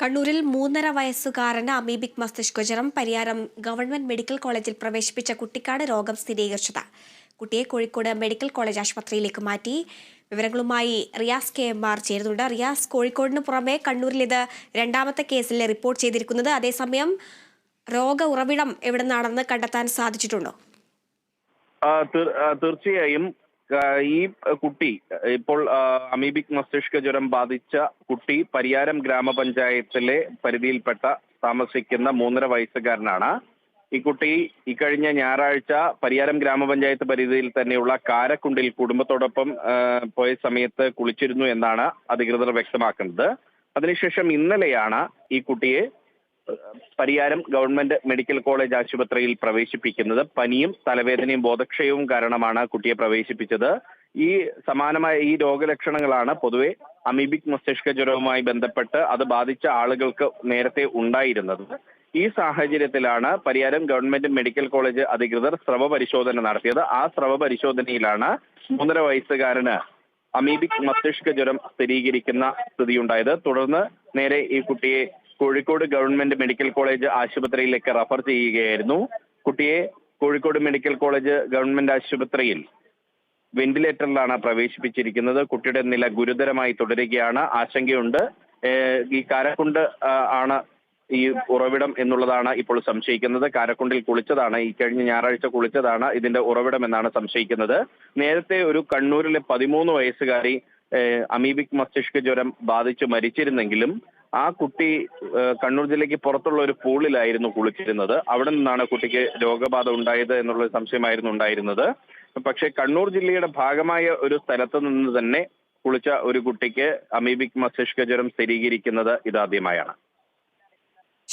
കണ്ണൂരിൽ മൂന്നര വയസ്സുകാരന് അമീബിക് മസ്തിഷ്കജ്വരം പരിയാരം ഗവൺമെന്റ് മെഡിക്കൽ കോളേജിൽ പ്രവേശിപ്പിച്ച കുട്ടിക്കാണ് രോഗം സ്ഥിരീകരിച്ചത്. കുട്ടിയെ കോഴിക്കോട് മെഡിക്കൽ കോളേജ് ആശുപത്രിയിലേക്ക് മാറ്റി. വിവരങ്ങളുമായി റിയാസ് കെ എം ആർ ചേരുന്നുണ്ട്. റിയാസ് കോഴിക്കോടിന് പുറമെ കണ്ണൂരിൽ ഇത് രണ്ടാമത്തെ കേസിൽ റിപ്പോർട്ട് ചെയ്തിരിക്കുന്നത്. അതേസമയം രോഗ ഉറവിടം എവിടെ നിന്നാണെന്ന് കണ്ടെത്താൻ സാധിച്ചിട്ടുണ്ടോ? തീർച്ചയായും ഈ കുട്ടി ഇപ്പോൾ അമീബിക് മസ്തിഷ്ക ജ്വരം ബാധിച്ച കുട്ടി പരിയാരം ഗ്രാമപഞ്ചായത്തിലെ പരിധിയിൽപ്പെട്ട താമസിക്കുന്ന മൂന്നര വയസ്സുകാരനാണ്. ഈ കുട്ടി ഇക്കഴിഞ്ഞ ഞായറാഴ്ച പരിയാരം ഗ്രാമപഞ്ചായത്ത് പരിധിയിൽ തന്നെയുള്ള കാരക്കുണ്ടിൽ കുടുംബത്തോടൊപ്പം പോയ സമയത്ത് കുളിച്ചിരുന്നു എന്നാണ് അധികൃതർ വ്യക്തമാക്കുന്നത്. അതിനുശേഷം ഇന്നലെയാണ് ഈ കുട്ടിയെ പരിയാരം ഗവൺമെന്റ് മെഡിക്കൽ കോളേജ് ആശുപത്രിയിൽ പ്രവേശിപ്പിക്കുന്നത് പനിയും തലവേദനയും ബോധക്ഷയവും കാരണമാണ് കുട്ടിയെ പ്രവേശിപ്പിച്ചത്. ഈ സമാനമായ ഈ രോഗലക്ഷണങ്ങളാണ് പൊതുവെ അമീബിക് മസ്തിഷ്ക ജ്വരവുമായി ബന്ധപ്പെട്ട് അത് ബാധിച്ച ആളുകൾക്ക് നേരത്തെ ഉണ്ടായിരുന്നത്. ഈ സാഹചര്യത്തിലാണ് പരിയാരം ഗവൺമെന്റ് മെഡിക്കൽ കോളേജ് അധികൃതർ സ്രവ പരിശോധന നടത്തിയത്. ആ സ്രവ പരിശോധനയിലാണ് മൂന്നര വയസ്സുകാരന് അമീബിക് മസ്തിഷ്ക ജ്വരം സ്ഥിരീകരിക്കുന്ന സ്ഥിതിയുണ്ടായത്. തുടർന്ന് നേരെ ഈ കുട്ടിയെ കോഴിക്കോട് ഗവൺമെന്റ് മെഡിക്കൽ കോളേജ് ആശുപത്രിയിലേക്ക് റഫർ ചെയ്യുകയായിരുന്നു. കുട്ടിയെ കോഴിക്കോട് മെഡിക്കൽ കോളേജ് ഗവൺമെന്റ് ആശുപത്രിയിൽ വെന്റിലേറ്ററിലാണ് പ്രവേശിപ്പിച്ചിരിക്കുന്നത്. കുട്ടിയുടെ നില ഗുരുതരമായി തുടരുകയാണ്. ആശങ്കയുണ്ട്. ഈ കാരക്കുണ്ട് ആണ് ഈ ഉറവിടം എന്നുള്ളതാണ് ഇപ്പോൾ സംശയിക്കുന്നത്. കാരക്കുണ്ടിൽ കുളിച്ചതാണ്. ഈ കഴിഞ്ഞ ഞായറാഴ്ച കുളിച്ചതാണ് ഇതിന്റെ ഉറവിടം എന്നാണ് സംശയിക്കുന്നത്. നേരത്തെ ഒരു കണ്ണൂരിലെ പതിമൂന്ന് വയസ്സുകാരി അമീബിക് മസ്തിഷ്ക ജ്വരം ബാധിച്ച് മരിച്ചിരുന്നെങ്കിലും ആ കുട്ടി കണ്ണൂർ ജില്ലയ്ക്ക് പുറത്തുള്ള ഒരു പൂളിലായിരുന്നു കുളിച്ചിരുന്നത്. അവിടെ നിന്നാണ് കുട്ടിക്ക് രോഗബാധ ഉണ്ടായത് എന്നുള്ള സംശയമായിരുന്നു ഉണ്ടായിരുന്നത്. പക്ഷെ കണ്ണൂർ ജില്ലയുടെ ഭാഗമായ ഒരു സ്ഥലത്ത് നിന്ന് തന്നെ കുളിച്ച ഒരു കുട്ടിക്ക് അമീബിക് മസ്തിഷ്ക ജ്വരം സ്ഥിരീകരിക്കുന്നത് ഇതാദ്യമായാണ്.